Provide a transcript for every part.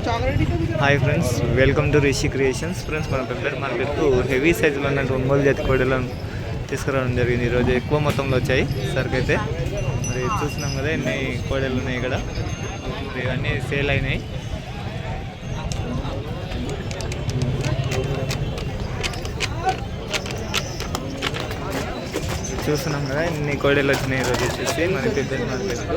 Hi friends welcome to Rishi creations friends మన పెద్దల మార్కెట్కు హెవీ సైజులో ఉన్నట్టు ఒంగోలు జాతి కోడలను తీసుకురావడం జరిగింది. ఈరోజు ఎక్కువ మొత్తంలో వచ్చాయి సరికైతే మరి చూస్తున్నాం కదా ఎన్ని కోడలు ఉన్నాయి ఇక్కడ. మరి ఇవన్నీ సేల్ అయినాయి. చూస్తున్నాం కదా ఇన్ని కోడలు వచ్చినాయి ఈరోజు వచ్చేసి మన పెద్దల మార్కెట్కు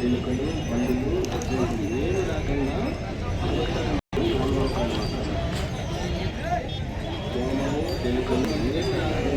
ఎలుకలు పండుగలు ఏ రకంగా దోమలు ఎలుకలు ఏ రకంగా